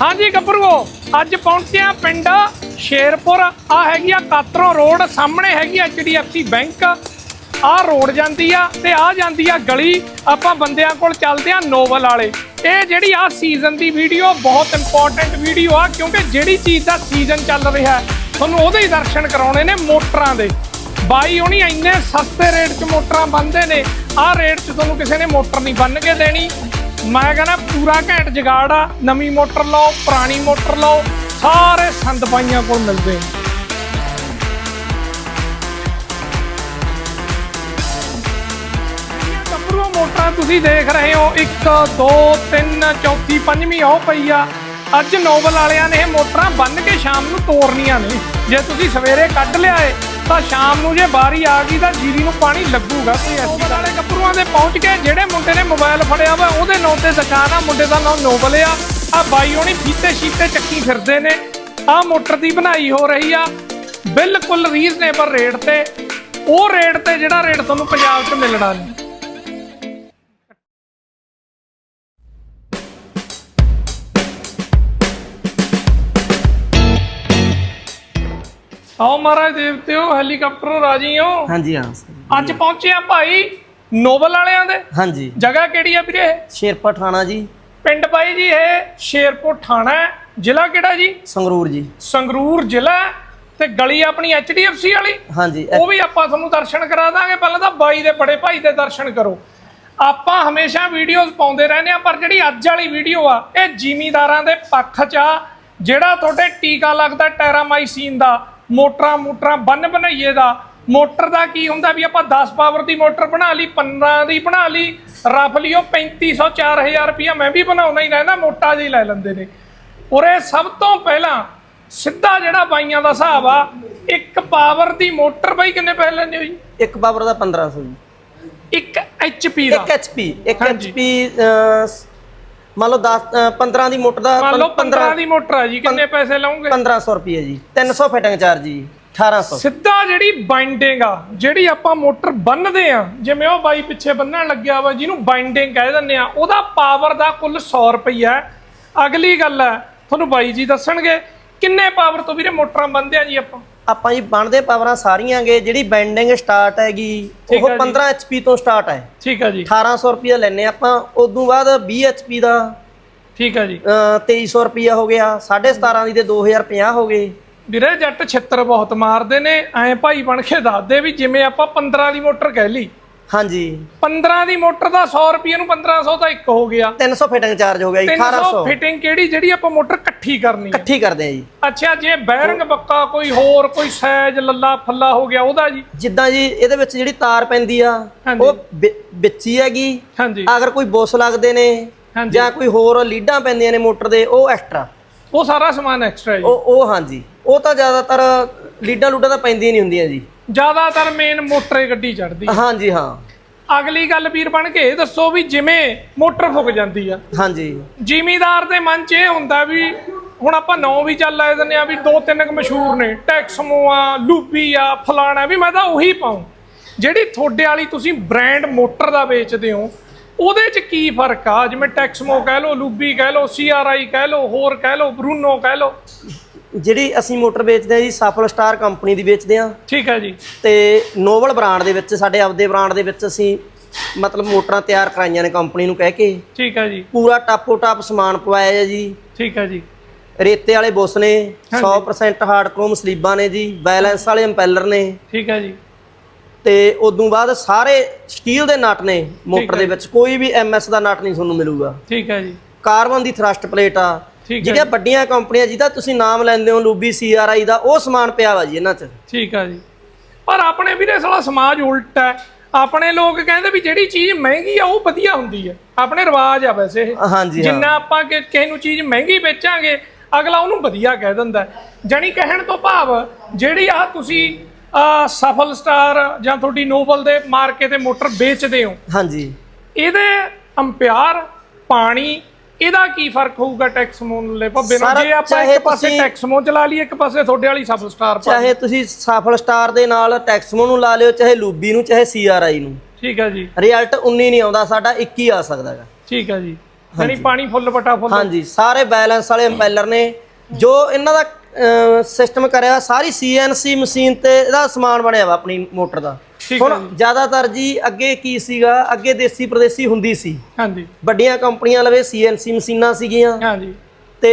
ਹਾਂਜੀ ਗੱਭਰੂਓ, ਅੱਜ ਪਹੁੰਚਿਆ ਪਿੰਡ ਸ਼ੇਰਪੁਰ। ਆ ਹੈਗੀ ਆ ਕਾਤਰੋਂ ਰੋਡ, ਸਾਹਮਣੇ ਹੈਗੀ ਆ HDFC ਬੈਂਕ। ਆ ਰੋਡ ਜਾਂਦੀ ਆ ਤੇ ਆ ਜਾਂਦੀ ਆ ਗਲੀ। ਆਪਾਂ ਬੰਦਿਆਂ ਕੋਲ ਚੱਲਦੇ ਆ ਨੋਵਲ ਵਾਲੇ। ਇਹ ਜਿਹੜੀ ਆ ਸੀਜ਼ਨ ਦੀ ਵੀਡੀਓ ਬਹੁਤ ਇੰਪੋਰਟੈਂਟ ਵੀਡੀਓ ਆ, ਕਿਉਂਕਿ ਜਿਹੜੀ ਚੀਜ਼ ਦਾ ਸੀਜ਼ਨ ਚੱਲ ਰਿਹਾ ਤੁਹਾਨੂੰ ਉਹਦੇ ਹੀ ਦਰਸ਼ਨ ਕਰਾਉਣੇ ਨੇ ਮੋਟਰਾਂ ਦੇ। ਬਾਈ ਹੋਣੀ ਇੰਨੇ ਸਸਤੇ ਰੇਟ 'ਚ ਮੋਟਰਾਂ ਬੰਨਦੇ ਨੇ। ਆਹ ਰੇਟ 'ਚ ਤੁਹਾਨੂੰ ਕਿਸੇ ਨੇ ਮੋਟਰ ਨਹੀਂ ਬੰਨ ਕੇ ਦੇਣੀ। ਮੈਂ ਕਹਿੰਦਾ ਪੂਰਾ ਘੈਂਟ ਜਗਾੜ ਆ, ਨਵੀਂ ਮੋਟਰ ਲਓ, ਪੁਰਾਣੀ ਮੋਟਰ ਲਓ, ਸਾਰੇ ਸੰਦ ਬਾਈਆਂ ਕੋਲ ਮਿਲਦੇ ਗੱਭਰੂ ਮੋਟਰਾਂ ਤੁਸੀਂ ਦੇਖ ਰਹੇ ਹੋ 1 2 3 ਚੌਥੀ, ਪੰਜਵੀਂ, ਉਹ ਪਈ ਆ। ਅੱਜ ਨੋਬਲ ਵਾਲਿਆਂ ਨੇ ਇਹ ਮੋਟਰਾਂ ਬੰਨ ਕੇ ਸ਼ਾਮ ਨੂੰ ਤੋੜਨੀਆਂ ਨੇ। ਜੇ ਤੁਸੀਂ ਸਵੇਰੇ ਕੱਢ ਲਿਆਏ ਤਾਂ ਸ਼ਾਮ ਨੂੰ ਜੇ ਬਾਰੀ ਆ ਗਈ ਤਾਂ ਜੀਰੀ ਨੂੰ ਪਾਣੀ ਲੱਗੂਗਾ ਕੋਈ ਐਸੀ ਵਾਲੇ ਗੱਭਰੂਆਂ ਦੇ ਪਹੁੰਚ ਕੇ ਜਿਹੜੇ ਮੁੰਡੇ ਨੇ ਮੋਬਾਈਲ ਫੜਿਆ ਵਾ ਉਹਦੇ ਨਾਂ ਤੇ ਦੁਕਾਨ ਆ ਮੁੰਡੇ ਦਾ ਨਾਮ ਨੋਬਲ ਆ। ਆ ਬਾਈ ਹੋਣੀ ਫੀਤੇ ਸ਼ੀਤੇ ਚੱਕੀ ਫਿਰਦੇ ਨੇ। ਆ ਮੋਟਰ ਦੀ ਬਣਾਈ ਹੋ ਰਹੀ ਆ। ਬਿਲਕੁਲ ਰੀਜ਼ਨੇਬਲ ਰੇਟ ਤੇ। ਉਹ ਰੇਟ ਤੇ ਜਿਹੜਾ ਰੇਟ ਤੁਹਾਨੂੰ ਪੰਜਾਬ 'ਚ ਮਿਲਣਾ ਨਹੀਂ। ਆਓ ਮਹਾਰਾਜ ਦੇਵਤਿਓ ਹੈਲੀਕਾਪਟਰੋਂ ਰਾਜੀ ਹੋ? ਹਾਂਜੀ ਹਾਂ। ਅੱਜ ਪਹੁੰਚੇ ਆ ਭਾਈ ਨੋਬਲ ਵਾਲਿਆਂ ਦੇ। ਹਾਂਜੀ। ਜਗ੍ਹਾ ਕਿਹੜੀ ਆ ਵੀਰੇ? ਸ਼ੇਰਪਾ ਠਾਣਾ ਜੀ। ਪਿੰਡ ਬਾਈ ਜੀ ਇਹ ਸ਼ੇਰਪੁਰ ਹੈ। ਜ਼ਿਲ੍ਹਾ ਕਿਹੜਾ ਜੀ? ਸੰਗਰੂਰ ਜੀ। ਸੰਗਰੂਰ ਜ਼ਿਲ੍ਹਾ ਤੇ ਗਲੀ ਆਪਣੀ HDFC ਵਾਲੀ? ਹਾਂਜੀ ਉਹ ਵੀ ਆਪਾਂ ਤੁਹਾਨੂੰ ਦਰਸ਼ਨ ਕਰਾ ਦਾਂਗੇ। ਪਹਿਲਾਂ ਤਾਂ ਬਾਈ ਦੇ ਬੜੇ ਭਾਈ ਦੇ ਦਰਸ਼ਨ ਕਰੋ। ਆਪਾਂ ਹਮੇਸ਼ਾ ਵੀਡੀਓਜ਼ ਪਾਉਂਦੇ ਰਹਿੰਦੇ ਆ ਪਰ ਜਿਹੜੀ ਅੱਜ ਵਾਲੀ ਵੀਡੀਓ ਆ ਇਹ ਜ਼ਿਮੀਦਾਰਾਂ ਦੇ ਪੱਖ 'ਚ ਆ ਜਿਹੜਾ ਤੁਹਾਡੇ ਟੀਕਾ ਲੱਗਦਾ ਟੈਰਾਮਾਈਸੀਨ ਦਾ। ਮੋਟਰਾਂ ਮੋਟਰਾਂ ਬੰਨ ਬਣਾਈਏ ਦਾ। ਮੋਟਰ ਦਾ ਕੀ ਹੁੰਦਾ ਵੀ ਆਪਾਂ 10 ਪਾਵਰ ਦੀ ਮੋਟਰ ਬਣਾ ਲਈ 15 ਦੀ ਬਣਾ ਲਈ ਰਫਲੀ ਉਹ 3500 4000 ਰੁਪਇਆ ਮੈਂ ਵੀ ਬਣਾਉਣਾ ਹੀ ਰਹਿੰਦਾ ਮੋਟਾ ਹੀ ਲੈ ਲੈਂਦੇ ਨੇ। ਉਰੇ ਸਭ ਤੋਂ ਪਹਿਲਾਂ ਸਿੱਧਾ ਜਿਹੜਾ ਬਾਈਆਂ ਦਾ ਹਿਸਾਬ ਆ ਇੱਕ ਪਾਵਰ ਦੀ ਮੋਟਰ ਬਾਈ ਕਿੰਨੇ ਪੈਸੇ ਲੈਂਦੇ ਹੋ ਜੀ? ਇੱਕ ਪਾਵਰ ਦਾ 1500 ਜੀ। ਇੱਕ HP ਦਾ। ਇੱਕ ਐਚਪੀ ਇੱਕ। ਐਚਪੀ ਮੰਨ ਲਓ 10 15 ਦੀ ਮੋਟਰ ਦਾ ਮੰਨ ਲਓ 15 ਦੀ ਮੋਟਰ ਆ ਜੀ ਕਿੰਨੇ ਪੈਸੇ ਲਾਉਂਗੇ 1500 ਰੁਪਏ ਜੀ 300 ਫਿਟਿੰਗ ਚਾਰਜ ਜੀ 1800 ਸਿੱਧਾ ਜਿਹੜੀ ਬਾਈਂਡਿੰਗ ਆ ਜਿਹੜੀ ਆਪਾਂ ਮੋਟਰ ਬੰਨਦੇ ਆ ਜਿਵੇਂ ਉਹ ਬਾਈ ਪਿੱਛੇ ਬੰਨਣ ਲੱਗਿਆ ਵਾ ਜਿਹਨੂੰ ਬਾਈਂਡਿੰਗ ਕਹਿ ਦਿੰਦੇ ਆ ਉਹਦਾ ਪਾਵਰ ਦਾ ਕੁੱਲ 100 ਰੁਪਈਆ। ਅਗਲੀ ਗੱਲ ਹੈ ਤੁਹਾਨੂੰ ਬਾਈ ਜੀ ਦੱਸਣਗੇ ਕਿੰਨੇ ਪਾਵਰ ਤੋਂ ਵੀਰੇ ਮੋਟਰਾਂ ਬੰਨਦੇ ਆ ਜੀ ਆਪਾਂ? ਆਪਾਂ ਜੀ ਬਣਦੇ ਪਾਵਰਾਂ ਸਾਰੀਆਂ ਗੇ ਜਿਹੜੀ ਬੈਂਡਿੰਗ ਸਟਾਰਟ ਹੈਗੀ ਉਹ ਹੈ ਜੀ। 15 ਐਚਪੀ ਤੋਂ ਸਟਾਰਟ ਹੈ। ਠੀਕ ਆ ਜੀ। 1800 ਰੁਪਏ ਲੈਨੇ ਆਪਾਂ ਉਦੋਂ ਬਾਅਦ 20 ਐਚਪੀ ਦਾ ਠੀਕ ਆ ਜੀ। ਅਹ, 2300 ਰੁਪਏ ਹੋ ਗਿਆ 17.5 ਦੀ ਤੇ 2050 ਹੋ ਗਏ। ਵੀਰੇ ਜੱਟ ਛਿੱਤਰ ਬਹੁਤ ਮਾਰਦੇ ਨੇ ਐ ਭਾਈ ਬਣ ਕੇ ਦੱਸਦੇ ਵੀ ਜਿਵੇਂ ਆਪਾਂ 15 ਦੀ ਮੋਟਰ ਕਹਿ ਲਈ। ਹਾਂਜੀ। 15 ਦੀ ਮੋਟਰ ਦਾ 100 ਰੁਪਏ ਨੂੰ 1500 ਤਾਂ ਇੱਕ ਹੋ ਗਿਆ। 300 ਫਿਟਿੰਗ ਚਾਰਜ ਹੋ ਗਿਆ ਜੀ 300 1800 ਫਿਟਿੰਗ ਕਿਹੜੀ ਜਿਹੜੀ ਆਪਾਂ ਮੋਟਰ ਇਕੱਠੀ ਕਰਨੀ ਹੈ? ਇਕੱਠੀ ਕਰਦੇ ਆ ਜੀ। ਅੱਛਾ ਜੇ ਬੈਰਿੰਗ ਬੱਕਾ ਕੋਈ ਹੋਰ ਕੋਈ ਸੈਜ ਲੱਲਾ ਫੱਲਾ ਹੋ ਗਿਆ ਉਹਦਾ ਜੀ? ਜਿੱਦਾਂ ਜੀ ਇਹਦੇ ਵਿੱਚ ਜਿਹੜੀ ਤਾਰ ਪੈਂਦੀ ਆ। ਉਹ ਵਿੱਚ ਹੀ ਹੈਗੀ। ਹਾਂਜੀ। ਅਗਰ ਕੋਈ ਬੁੱਸ ਲੱਗਦੇ ਨੇ ਜਾਂ ਕੋਈ ਹੋਰ ਲੀਡਾਂ ਪੈਂਦੀਆਂ ਨੇ ਮੋਟਰ ਦੇ ਉਹ ਐਕਸਟਰਾ ਉਹ ਸਾਰਾ ਸਮਾਨ ਐਕਸਟਰਾ ਜੀ। ਉਹ ਉਹ ਹਾਂਜੀ। ਉਹ ਤਾਂ ਜ਼ਿਆਦਾਤਰ ਲੀਡਾਂ ਲੂਡਾਂ ਤਾਂ ਪੈਂਦੀਆਂ ਨਹੀਂ ਹੁੰਦੀਆਂ ਜੀ। ਜ਼ਿਆਦਾਤਰ ਮੇਨ ਮੋਟਰੇ ਗੱਡੀ ਚੜਦੀ ਹਾਂਜੀ ਹਾਂ। ਅਗਲੀ ਗੱਲ ਵੀਰ ਬਣ ਕੇ ਇਹ ਦੱਸੋ ਵੀ ਜਿਵੇਂ ਮੋਟਰ ਫੁੱਕ ਜਾਂਦੀ ਆ। ਹਾਂਜੀ। ਜ਼ਿਮੀਦਾਰ ਦੇ ਮਨ 'ਚ ਇਹ ਹੁੰਦਾ ਵੀ ਹੁਣ ਆਪਾਂ ਨੌ ਵੀ ਚੱਲ ਆਏ ਦਿੰਦੇ ਆ ਵੀ ਦੋ ਤਿੰਨ ਕੁ ਮਸ਼ਹੂਰ ਨੇ ਟੈਕਸਮੋ ਆ ਲੂਬੀ ਆ ਫਲਾਣਾ ਵੀ ਮੈਂ ਤਾਂ ਉਹੀ ਪਾਉਂ। ਜਿਹੜੀ ਤੁਹਾਡੇ ਵਾਲੀ ਤੁਸੀਂ ਬ੍ਰਾਂਡ ਮੋਟਰ ਦਾ ਵੇਚਦੇ ਹੋ ਉਹਦੇ 'ਚ ਕੀ ਫ਼ਰਕ ਆ? ਜਿਵੇਂ ਟੈਕਸਮੋ ਕਹਿ ਲਓ ਲੂਬੀ ਕਹਿ ਲਓ ਸੀਆਰਆਈ ਕਹਿ ਲਓ ਹੋਰ ਕਹਿ ਲਓ ਬਰੂਨੋ ਕਹਿ ਲਓ। ਜਿਹੜੀ ਅਸੀਂ ਮੋਟਰ ਵੇਚਦੇ ਆ ਜੀ ਸਫਲ ਸਟਾਰ ਕੰਪਨੀ ਦੀ ਵੇਚਦੇ ਆ ਠੀਕ ਹੈ ਜੀ। ਤੇ ਨੋਵਲ ਬ੍ਰਾਂਡ ਦੇ ਵਿੱਚ ਸਾਡੇ ਆਪਦੇ ਬ੍ਰਾਂਡ ਦੇ ਵਿੱਚ ਅਸੀਂ ਮਤਲਬ ਮੋਟਰਾਂ ਤਿਆਰ ਕਰਾਈਆਂ ਨੇ ਕੰਪਨੀ ਨੂੰ ਕਹਿ ਕੇ। ਠੀਕ ਹੈ ਜੀ। ਪੂਰਾ ਟਾਪੋ ਟਾਪ ਸਮਾਨ ਪਵਾਇਆ ਹੈ ਜੀ। ਠੀਕ ਹੈ ਜੀ। ਰੇਤੇ ਵਾਲੇ ਬੁੱਸ ਨੇ 100% ਹਾਰਡ ਕ੍ਰੋਮ ਸਲੀਬਾਂ ਨੇ ਜੀ ਬੈਲੈਂਸ ਵਾਲੇ ਇੰਪੈਲਰ ਨੇ। ਠੀਕ ਹੈ ਜੀ। ਤੇ ਉਦੋਂ ਬਾਅਦ ਸਾਰੇ ਸਟੀਲ ਦੇ ਨਟ ਨੇ ਮੋਟਰ ਦੇ ਵਿੱਚ ਕੋਈ ਵੀ ਐਮਐਸ ਦਾ ਨਟ ਨਹੀਂ ਤੁਹਾਨੂੰ ਮਿਲੂਗਾ। ਠੀਕ ਹੈ ਜੀ। ਕਾਰਬਨ ਦੀ ਥਰਸਟ ਪਲੇਟ ਆ ਹੈ ਜਿਹੜੀਆਂ ਵੱਡੀਆਂ ਕੰਪਨੀਆਂ ਜਿਹਦਾ ਤੁਸੀਂ ਨਾਮ ਲੈਂਦੇ ਹੋ ਲੂਬੀ ਸੀਆਰਆਈ ਦਾ ਉਹ ਸਮਾਨ ਪਿਆ ਵਾ ਜੀ ਇਹਨਾਂ 'ਚ। ਠੀਕ ਆ ਜੀ। ਪਰ ਆਪਣੇ ਵੀਰੇ ਸਾਲਾ ਸਮਾਜ ਉਲਟ ਹੈ। ਆਪਣੇ ਲੋਕ ਕਹਿੰਦੇ ਵੀ ਜਿਹੜੀ ਚੀਜ਼ ਮਹਿੰਗੀ ਆ ਉਹ ਵਧੀਆ ਹੁੰਦੀ ਹੈ। ਆਪਣੇ ਰਿਵਾਜ ਆ ਵੈਸੇ ਇਹ। ਹਾਂਜੀ ਹਾਂ। ਜਿੰਨਾ ਆਪਾਂ ਕਿ- ਕਿਸੇ ਨੂੰ ਚੀਜ਼ ਮਹਿੰਗੀ ਵੇਚਾਂਗੇ ਅਗਲਾ ਉਹਨੂੰ ਵਧੀਆ ਕਹਿ ਦਿੰਦਾ। ਜਾਣੀ ਕਹਿਣ ਤੋਂ ਭਾਵ ਜਿਹੜੀ ਆ ਤੁਸੀਂ ਆਹ, ਸਫਲ ਸਟਾਰ ਜਾਂ ਤੁਹਾਡੀ ਨੋਬਲ ਦੇ ਮਾਰਕੇ ਤੇ ਮੋਟਰ ਵੇਚਦੇ ਹੋ। ਹਾਂਜੀ ਇਹਦੇ ਅੰਪਿਆਰ ਪਾਣੀ ਇਹਦਾ ਕੀ ਫ਼ਰਕ ਹੋਊਗਾ ਟੈਕਸਮੋਨ ਲੈ ਭੱਬੇ ਨਾਲ? ਜੇ ਆਪਾਂ ਇੱਕ ਪਾਸੇ ਤੁਸੀਂ- ਟੈਕਸਮੋ ਚਲਾ ਲਈ ਇੱਕ ਪਾਸੇ ਤੁਹਾਡੇ ਵਾਲੀ ਸਫਲ ਸਟਾਰ ਪਾ। ਚਾਹੇ ਤੁਸੀਂ ਸਫਲ ਸਟਾਰ ਦੇ ਨਾਲ ਟੈਕਸਮੋ ਨੂੰ ਲਾ ਲਿਓ ਚਾਹੇ ਲੂਬੀ ਨੂੰ ਚਾਹੇ ਸੀਆਰਆਈ ਨੂੰ। ਠੀਕ ਆ ਜੀ। ਰਿਜ਼ਲਟ 19 ਨਹੀਂ ਆਉਂਦਾ ਸਾਡਾ 21 ਆ ਸਕਦਾ ਹੈਗਾ। ਠੀਕ ਆ ਜੀ। ਯਾਨੀ ਪਾਣੀ ਫੁੱਲ ਬਟਾ ਫੁੱਲ। ਹਾਂਜੀ ਸਾਰੇ ਬੈਲੈਂਸ ਵਾਲੇ ਇੰਪੈਲਰ ਨੇ ਜੋ ਇਹਨਾਂ ਦਾ ਸਿਸਟਮ ਕਰਿਆ ਸਾਰੀ ਸੀਐਨਸੀ ਮਸ਼ੀਨ ਤੇ ਇਹਦਾ ਸਮਾਨ ਬਣਿਆ ਵਾ ਆਪਣੀ ਮੋਟਰ ਦਾ। ਹੈ ਹੁਣ ਜ਼ਿਆਦਾਤਰ ਜੀ ਅੱਗੇ ਕੀ ਸੀਗਾ? ਅੱਗੇ ਦੇਸੀ ਪ੍ਰਦੇਸੀ ਹੁੰਦੀ ਸੀ। ਹਾਂਜੀ। ਵੱਡੀਆਂ ਕੰਪਨੀਆਂ ਲਵੇ ਸੀਐਨਸੀ ਮਸ਼ੀਨਾਂ ਸੀਗੀਆਂ। ਹਾਂਜੀ। ਤੇ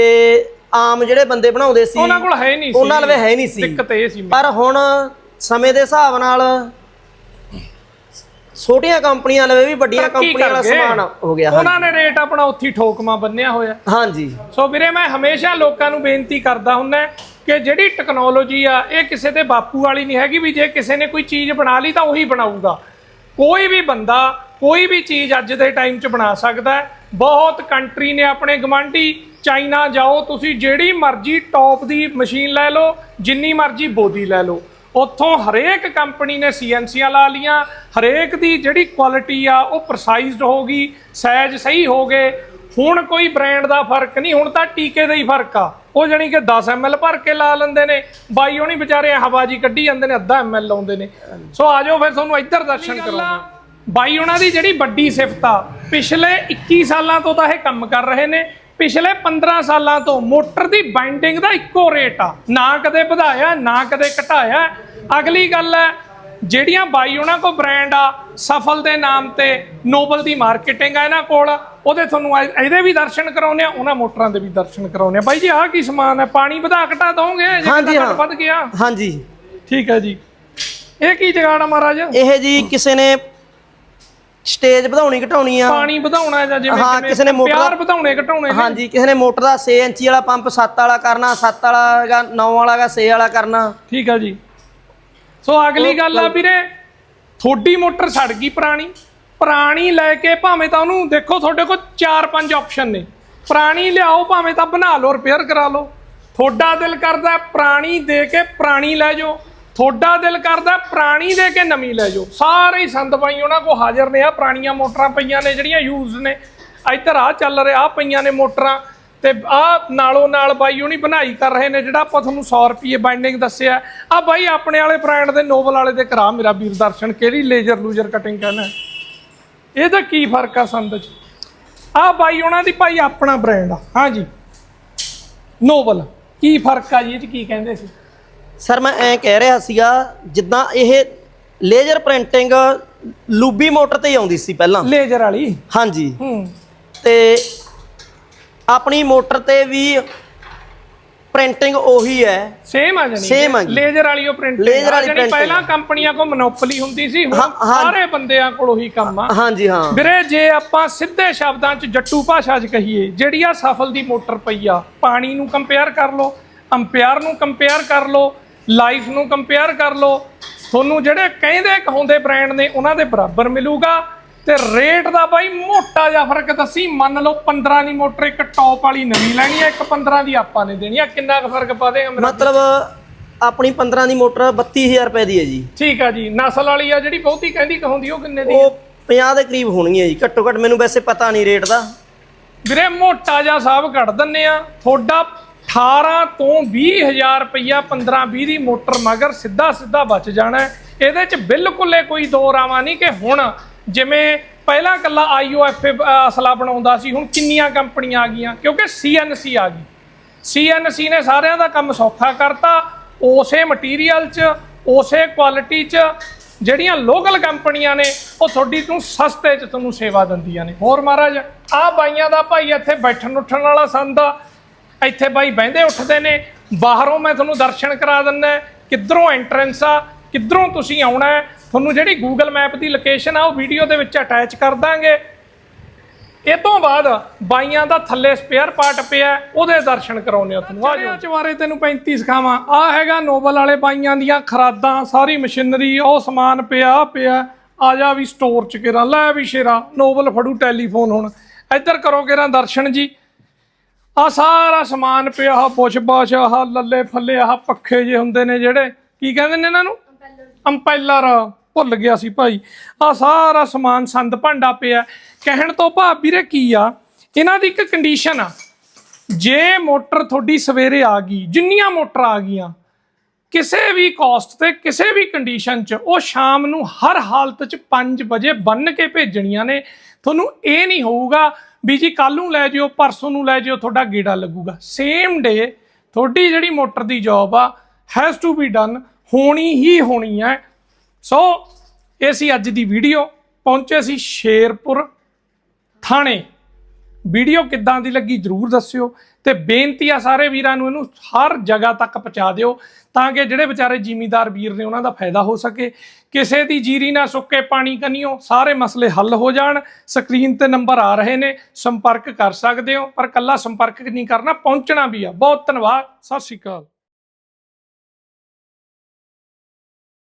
ਆਮ ਜਿਹੜੇ ਬੰਦੇ ਬਣਾਉਂਦੇ ਸੀ ਉਹਨਾਂ ਕੋਲ ਹੈ ਨਹੀਂ ਸੀ। ਉਹਨਾਂ ਲਵੇ ਹੈ ਨਹੀਂ ਸੀ। ਦਿੱਕਤ ਇਹ ਸੀ ਪਰ ਹੁਣ ਸਮੇਂ ਦੇ ਹਿਸਾਬ ਨਾਲ ਛੋਟੀਆਂ ਕੰਪਨੀਆਂ ਲਵੇ ਵੀ ਵੱਡੀਆਂ ਕੰਪਨੀਆਂ ਵਾਲਾ। ਸਮਾਨ ਹੋ ਗਿਆ। ਉਹਨਾਂ ਨੇ ਰੇਟ ਆਪਣਾ ਉੱਥੇ ਠੋਕਮਾ ਬੰਨਿਆ ਹੋਇਆ। ਹਾਂਜੀ। ਸੋ ਵੀਰੇ ਮੈਂ ਹਮੇਸ਼ਾ ਲੋਕਾਂ ਨੂੰ ਬੇਨਤੀ ਕਰਦਾ ਹੁੰਦਾ ਕਿ ਜਿਹੜੀ ਟੈਕਨੋਲੋਜੀ ਆ, ਇਹ ਕਿਸੇ ਦੇ ਬਾਪੂ ਵਾਲੀ ਨਹੀਂ ਹੈਗੀ ਵੀ ਜੇ ਕਿਸੇ ਨੇ ਕੋਈ ਚੀਜ਼ ਬਣਾ ਲਈ ਤਾਂ ਉਹੀ ਬਣਾਊਗਾ। ਕੋਈ ਵੀ ਬੰਦਾ ਕੋਈ ਵੀ ਚੀਜ਼ ਅੱਜ ਦੇ ਟਾਈਮ 'ਚ ਬਣਾ ਸਕਦਾ ਹੈ। ਬਹੁਤ ਕੰਟਰੀ ਨੇ ਆਪਣੇ ਗਵਾਂਢੀ ਚਾਈਨਾ ਜਾਓ, ਤੁਸੀਂ ਜਿਹੜੀ ਮਰਜ਼ੀ ਟੌਪ ਦੀ ਮਸ਼ੀਨ ਲੈ ਲਓ, ਜਿੰਨੀ ਮਰਜ਼ੀ ਬੋਦੀ ਲੈ ਲਓ। ਉੱਥੋਂ ਹਰੇਕ ਕੰਪਨੀ ਨੇ ਸੀਐਨਸੀਆਂ ਲਾ ਲੀਆਂ ਹਰੇਕ ਦੀ ਜਿਹੜੀ ਕੁਆਲਿਟੀ ਆ, ਉਹ ਪ੍ਰਸਾਈਜ਼ਡ ਹੋ ਗਈ ਸਾਈਜ਼ ਸਹੀ ਹੋ ਗਏ। ਹੁਣ ਕੋਈ ਬ੍ਰਾਂਡ ਦਾ ਫ਼ਰਕ ਨਹੀਂ, ਹੁਣ ਤਾਂ ਟੀਕੇ ਦਾ ਹੀ ਫ਼ਰਕ ਆ। ਉਹ ਜਾਨੀ ਕਿ 10 ml ਭਰ ਕੇ ਲਾ ਲੈਂਦੇ ਨੇ। ਬਾਈ ਹੋਣੀ ਵਿਚਾਰੇ ਹਵਾਜੀ ਕੱਢੀ ਜਾਂਦੇ ਨੇ ਅੱਧਾ ml ਲਾਉਂਦੇ ਨੇ। ਸੋ ਆਜੋ ਫਿਰ ਤੁਹਾਨੂੰ ਇੱਧਰ ਦਰਸ਼ਨ ਕਰਾਉਂਦੇ ਬਾਈ ਉਹਨਾਂ ਦੀ ਜਿਹੜੀ ਵੱਡੀ ਸਿਫਤ ਆ ਪਿਛਲੇ 21 ਸਾਲਾਂ ਤੋਂ ਤਾਂ ਇਹ ਕੰਮ ਕਰ ਰਹੇ ਨੇ। ਪਿਛਲੇ 15 ਸਾਲਾਂ ਤੋਂ ਮੋਟਰ ਦੀ ਬਾਈਂਡਿੰਗ ਦਾ ਇੱਕੋ ਰੇਟ ਆ। ਨਾ ਕਦੇ ਵਧਾਇਆ ਨਾ ਕਦੇ ਘਟਾਇਆ। ਅਗਲੀ ਗੱਲ ਹੈ ਜਿਹੜੀਆਂ ਬਾਈ ਉਹਨਾਂ ਕੋ ਬ੍ਰਾਂਡ ਆ ਸਫਲ ਦੇ ਨਾਮ ਤੇ ਨੋਬਲ ਦੀ ਮਾਰਕੀਟਿੰਗ ਆ ਇਹਨਾਂ ਕੋਲ ਉਹਦੇ ਤੁਹਾਨੂੰ ਇਹ- ਇਹਦੇ ਵੀ ਦਰਸ਼ਨ ਕਰਾਉਨੇ ਆ ਉਹਨਾਂ ਮੋਟਰਾਂ ਦੇ ਵੀ ਦਰਸ਼ਨ ਕਰਾਉਨੇ ਆ। ਬਾਈ ਜੀ ਆਹ ਕੀ ਸਮਾਨ ਹੈ ਪਾਣੀ ਵਧਾ ਘਟਾ ਦੋਗੇ? ਜੇ। ਵੱਧ ਗਿਆ। ਹਾਂਜੀ। ਠੀਕ ਹੈ ਜੀ। ਇਹ ਕੀ ਜਗਾੜ ਆ ਮਹਾਰਾਜ? ਇਹ ਜੀ ਕਿਸੇ ਨੇ ਸਟੇਜ ਵਧਾਉਣੀ ਘਟਾਉਣੀ ਆ। ਪਾਣੀ ਵਧਾਉਣਾ ਜਾਂ ਜਿਵੇਂ ਹਾਂ, ਕਿਸੇ ਨੇ ਮੋਟਰ- ਪਿਆਰ ਵਧਾਉਣੇ ਘਟਾਉਣੇ। ਹਾਂਜੀ ਕਿਸੇ ਨੇ ਮੋਟਰ ਦਾ 6 ਇੰਚੀ ਵਾਲਾ ਪੰਪ 7 ਵਾਲਾ ਕਰਨਾ 7 ਵਾਲਾ ਹੈਗਾ 9 ਵਾਲਾ ਹੈਗਾ 6 ਵਾਲਾ ਕਰਨਾ। ਠੀਕ ਆ ਜੀ। ਸੋ ਅਗਲੀ ਗੱਲ ਆ ਵੀਰੇ ਥੋੜੀ ਮੋਟਰ ਸੜ ਗਈ ਪੁਰਾਣੀ। ਪੁਰਾਣੀ ਲੈ ਕੇ ਭਾਵੇਂ ਤਾਂ ਉਹਨੂੰ ਦੇਖੋ ਤੁਹਾਡੇ ਕੋਲ 4-5 ਆਪਸ਼ਨ ਨੇ। ਪੁਰਾਣੀ ਲਿਆਓ ਭਾਵੇਂ ਤਾਂ ਬਣਾ ਲਓ ਰਿਪੇਅਰ ਕਰਾ ਲਓ। ਤੁਹਾਡਾ ਦਿਲ ਕਰਦਾ ਪੁਰਾਣੀ ਦੇ ਕੇ ਪੁਰਾਣੀ ਲੈ ਜਾਓ। ਤੁਹਾਡਾ ਦਿਲ ਕਰਦਾ ਪੁਰਾਣੀ ਦੇ ਕੇ ਨਵੀਂ ਲੈ ਜਾਓ। ਸਾਰੇ ਸੰਦ ਬਾਈ ਉਹਨਾਂ ਕੋ ਹਾਜ਼ਰ ਨੇ। ਆ ਪੁਰਾਣੀਆਂ ਮੋਟਰਾਂ ਪਈਆਂ ਨੇ ਜਿਹੜੀਆਂ ਯੂਜ਼ ਨੇ। ਇੱਧਰ ਆ ਚੱਲ ਰਿਹਾ ਆ ਪਈਆਂ ਨੇ ਮੋਟਰਾਂ। ਤੇ ਆ ਨਾਲੋਂ ਨਾਲ ਬਾਈ ਉਹਨੀ ਬਣਾਈ ਕਰ ਰਹੇ ਨੇ ਜਿਹੜਾ ਆਪਾਂ ਤੁਹਾਨੂੰ 100 ਰੁਪਏ ਬਾਈਂਡਿੰਗ ਦੱਸਿਆ। ਆ ਬਾਈ ਆਪਣੇ ਵਾਲੇ ਬ੍ਰਾਂਡ ਦੇ ਨੋਬਲ ਵਾਲੇ ਦੇ ਕਰਾ ਮੇਰਾ ਵੀਰ ਦਰਸ਼ਨ ਕਿਹੜੀ ਲੇਜ਼ਰ ਲੂਜ਼ਰ ਕਟਿੰਗ ਕਹਿੰਦਾ ਇਹਦਾ ਕੀ ਫ਼ਰਕ ਆ ਸੰਦ ਚ? ਆ ਬਾਈ ਉਹਨਾਂ ਦੀ ਭਾਈ ਆਪਣਾ ਬ੍ਰਾਂਡ ਆ। ਹਾਂਜੀ ਨੋਬਲ ਕੀ ਫ਼ਰਕ ਆ ਜੀ? ਇਹ ਚ ਕੀ ਕਹਿੰਦੇ ਸੀ? ਸਰ ਮੈਂ ਐਂ ਕਹਿ ਰਿਹਾ ਸੀਗਾ ਜਿੱਦਾਂ ਇਹ ਲੇਜ਼ਰ ਪ੍ਰਿੰਟਿੰਗ ਲੂਬੀ ਮੋਟਰ ਤੇ ਹੀ ਆਉਂਦੀ ਸੀ ਪਹਿਲਾਂ। ਲੇਜ਼ਰ ਵਾਲੀ? ਹਾਂਜੀ। ਹੂੰ। ਤੇ ਆਪਣੀ ਮੋਟਰ ਤੇ ਵੀ ਪ੍ਰਿੰਟਿੰਗ ਉਹੀ ਹੈ। ਸੇਮ ਆ ਜਾਨੀ Same ਆ ਜੀ। ਲੇਜ਼ਰ ਵਾਲੀ ਉਹ ਪ੍ਰਿੰਟ Laser ਵਾਲੀ printing ਪਹਿਲਾਂ ਕੰਪਨੀਆਂ ਕੋ ਮੋਨੋਪੋਲੀ ਹੁੰਦੀ ਸੀ ਹੁਣ ਹਾਂ। ਸਾਰੇ ਬੰਦਿਆਂ ਕੋਲ ਉਹੀ ਕੰਮ ਆ। ਹਾਂਜੀ ਹਾਂ। ਵੀਰੇ ਜੇ ਆਪਾਂ ਸਿੱਧੇ ਸ਼ਬਦਾਂ 'ਚ ਜੱਟੂ ਭਾਸ਼ਾ 'ਚ ਕਹੀਏ ਜਿਹੜੀ ਆ ਸਫਲ ਦੀ ਮੋਟਰ ਪਈ ਆ ਪਾਣੀ ਨੂੰ ਕੰਪੇਅਰ ਕਰ ਲਓ ਅੰਪੀਅਰ ਨੂੰ ਕੰਪੇਅਰ ਕਰ ਲਓ ਲਾਈਫ ਨੂੰ ਕੰਪੇਅਰ ਕਰ ਲਓ ਤੁਹਾਨੂੰ ਜਿਹੜੇ ਕਹਿੰਦੇ ਕਹਾਉਂਦੇ ਬ੍ਰਾਂਡ ਨੇ ਉਹਨਾਂ ਦੇ ਬਰਾਬਰ ਮਿਲੂਗਾ। ਤੇ ਰੇਟ ਦਾ ਬਾਈ ਮੋਟਾ ਜਿਹਾ ਫ਼ਰਕ ਦੱਸੀ। ਮੰਨ ਲਓ 15 ਦੀ ਮੋਟਰ ਇੱਕ ਟੌਪ ਵਾਲੀ ਨਵੀਂ ਲੈਣੀ ਆ ਇੱਕ 15 ਦੀ ਆਪਾਂ ਨੇ ਦੇਣੀ ਆ। ਕਿੰਨਾ ਕੁ ਫ਼ਰਕ ਪਾ ਦੇਗਾ ਮੇਰਾ ਮਤਲਬ ਆਪਣੀ 15 ਦੀ ਮੋਟਰ 32000 ਰੁਪਏ ਦੀ ਹੈ ਜੀ। ਠੀਕ ਆ ਜੀ। ਨਸਲ ਵਾਲੀ ਆ ਜਿਹੜੀ ਬਹੁਤੀ ਕਹਿੰਦੀ ਕਹਾਉਂਦੀ ਉਹ ਕਿੰਨੇ ਦੀ? ਉਹ 50 ਦੇ ਕਰੀਬ ਹੋਣੀ ਹੈ ਜੀ। ਘੱਟੋ ਘੱਟ ਮੈਨੂੰ ਵੈਸੇ ਪਤਾ ਨਹੀਂ ਰੇਟ ਦਾ। ਵੀਰੇ ਮੋਟਾ ਜਿਹਾ ਹਿਸਾਬ ਕੱਢ ਦਿੰਨੇ ਆ। ਤੁਹਾਡਾ 18 ਤੋਂ 20000 ਰੁਪਈਆ 15 20 ਦੀ ਮੋਟਰ ਮਗਰ ਸਿੱਧਾ ਸਿੱਧਾ ਬਚ ਜਾਣਾ। ਇਹਦੇ ਚ ਬਿਲਕੁਲ ਕੋਈ ਦੋ ਰਾਵਾਂ ਨਹੀਂ ਕਿ ਹੁਣ ਜਿਵੇਂ ਪਹਿਲਾਂ ਕੱਲਾ ਆਈਓਐਫ ਅਸਲਾ ਬਣਾਉਂਦਾ ਸੀ, ਹੁਣ ਕਿੰਨੀਆਂ ਕੰਪਨੀਆਂ ਆ ਗਈਆਂ, ਕਿਉਂਕਿ ਸੀਐਨਸੀ ਆ ਗਈ। ਸੀਐਨਸੀ ਨੇ ਸਾਰਿਆਂ ਦਾ ਕੰਮ ਸੌਖਾ ਕਰਤਾ, ਉਸੇ ਮਟੀਰੀਅਲ 'ਚ, ਉਸੇ ਕੁਆਲਿਟੀ 'ਚ, ਜਿਹੜੀਆਂ ਲੋਕਲ ਕੰਪਨੀਆਂ ਨੇ, ਉਹ ਤੁਹਾਡੀ ਤੋਂ ਸਸਤੇ 'ਚ ਤੁਹਾਨੂੰ ਸੇਵਾ ਦਿੰਦੀਆਂ ਨੇ। ਹੋਰ ਮਹਾਰਾਜ ਆ ਬਾਈਆਂ ਦਾ ਭਾਈ ਇੱਥੇ ਬੈਠਣ ਉੱਠਣ ਵਾਲਾ ਸੰਦ ਆ। ਇੱਥੇ ਬਾਈ ਬਹਿੰਦੇ ਉੱਠਦੇ ਨੇ, ਬਾਹਰੋਂ ਮੈਂ ਤੁਹਾਨੂੰ ਦਰਸ਼ਨ ਕਰਾ ਦਿੰਦਾ, ਕਿੱਧਰੋਂ ਐਂਟਰੈਂਸ ਆ, ਕਿੱਧਰੋਂ ਤੁਸੀਂ ਆਉਣਾ ਤੁਹਾਨੂੰ ਜਿਹੜੀ Google ਮੈਪ ਦੀ ਲੋਕੇਸ਼ਨ ਆ ਉਹ ਵੀਡੀਓ ਦੇ ਵਿੱਚ ਅਟੈਚ ਕਰ ਦਾਂਗੇ। ਇਹ ਤੋਂ ਬਾਅਦ ਬਾਈਆਂ ਦਾ ਥੱਲੇ ਸਪੇਅਰ ਪਾਰਟ ਪਿਆ ਉਹਦੇ ਦਰਸ਼ਨ ਕਰਾਉਨੇ ਆ ਤੁਹਾਨੂੰ। ਆ ਜਾਓ। ਚਵਾਰੇ ਤੈਨੂੰ 35 ਸਿਖਾਵਾਂ। ਆ ਹੈਗਾ ਨੋਬਲ ਵਾਲੇ ਬਾਈਆਂ ਦੀਆਂ ਖਰਾਦਾਂ ਸਾਰੀ ਮਸ਼ੀਨਰੀ ਉਹ ਸਮਾਨ ਪਿਆ ਆਹ ਪਿਆ। ਆ ਜਾ ਵੀ ਸਟੋਰ ਚ ਕਿਰਾ ਲੈ ਵੀ ਸ਼ੇਰਾ। ਨੋਬਲ ਫੜੂ ਟੈਲੀਫੋਨ ਹੁਣ। ਇੱਧਰ ਕਰੋ ਕਿਰਾ ਦਰਸ਼ਨ ਜੀ। ਆ ਸਾਰਾ ਸਮਾਨ ਪਿਆ ਆ ਪੁੱਛ ਬਾਸ਼ ਆਹ ਲੱਲੇ ਫੱਲੇ ਆਹ ਪੱਖੇ ਜੇ ਹੁੰਦੇ ਨੇ ਜਿਹੜੇ। ਕੀ ਕਹਿੰਦੇ ਨੇ ਇਹਨਾਂ ਨੂੰ? ਅੰਪੈਲਰ ਭੁੱਲ ਗਿਆ ਸੀ ਭਾਈ। ਆ ਸਾਰਾ ਸਮਾਨ ਸੰਦ ਭਾਂਡਾ ਪਿਆ। ਕਹਿਣ ਤੋਂ ਭਾਵ ਵੀਰੇ ਕੀ ਆ? ਇਹਨਾਂ ਦੀ ਇੱਕ ਕੰਡੀਸ਼ਨ ਆ। ਜੇ ਮੋਟਰ ਤੁਹਾਡੀ ਸਵੇਰੇ ਆ ਗਈ, ਜਿੰਨੀਆਂ ਮੋਟਰ ਆ ਗਈਆਂ, ਕਿਸੇ ਵੀ ਕਾਸਟ ਤੇ, ਕਿਸੇ ਵੀ ਕੰਡੀਸ਼ਨ 'ਚ, ਉਹ ਸ਼ਾਮ ਨੂੰ ਹਰ ਹਾਲਤ 'ਚ 5 ਵਜੇ ਬੰਨ ਕੇ ਭੇਜਣੀਆਂ ਨੇ। ਤੁਹਾਨੂੰ ਇਹ ਨਹੀਂ ਹੋਊਗਾ ਵੀ ਜੀ ਕੱਲ ਨੂੰ ਲੈ ਜਿਓ, ਪਰਸੋਂ ਨੂੰ ਲੈ ਜਿਓ, ਤੁਹਾਡਾ ਗੇੜਾ ਲੱਗੂਗਾ। ਸੇਮ ਡੇ ਤੁਹਾਡੀ ਜਿਹੜੀ ਮੋਟਰ ਦੀ ਜੌਬ ਆ ਹੈਜ਼ ਟੂ ਬੀ ਡਨ ਹੋਣੀ ਹੀ ਹੋਣੀ ਹੈ। ਸੋ ਇਹ ਸੀ ਅੱਜ ਦੀ ਵੀਡੀਓ। ਪਹੁੰਚੇ ਸੀ ਸ਼ੇਰਪੁਰ ਥਾਣੇ। ਵੀਡੀਓ ਕਿੱਦਾਂ ਦੀ ਲੱਗੀ ਜਰੂਰ ਦੱਸਿਓ ਤੇ ਬੇਨਤੀ ਆ ਸਾਰੇ ਵੀਰਾਂ ਨੂੰ ਇਹਨੂੰ ਹਰ ਜਗ੍ਹਾ ਤੱਕ ਪਹੁੰਚਾ ਦਿਓ ਤਾਂ ਕਿ ਜਿਹੜੇ ਵਿਚਾਰੇ ਜ਼ਿਮੀਦਾਰ ਵੀਰ ਨੇ ਉਹਨਾਂ ਦਾ ਫਾਇਦਾ ਹੋ ਸਕੇ। ਕਿਸੇ ਦੀ ਜੀਰੀ ਨਾ ਸੁੱਕੇ ਪਾਣੀ ਕਨੀਓ, ਸਾਰੇ ਮਸਲੇ ਹੱਲ ਹੋ ਜਾਣ। ਸਕਰੀਨ ਤੇ ਨੰਬਰ ਆ ਰਹੇ ਨੇ, ਸੰਪਰਕ ਕਰ ਸਕਦੇ ਹੋ, ਪਰ ਕੱਲਾ ਸੰਪਰਕ ਨਹੀਂ ਕਰਨਾ, ਪਹੁੰਚਣਾ ਵੀ ਆ। ਬਹੁਤ ਧੰਨਵਾਦ, ਸਤਿ ਸ਼੍ਰੀ ਅਕਾਲ।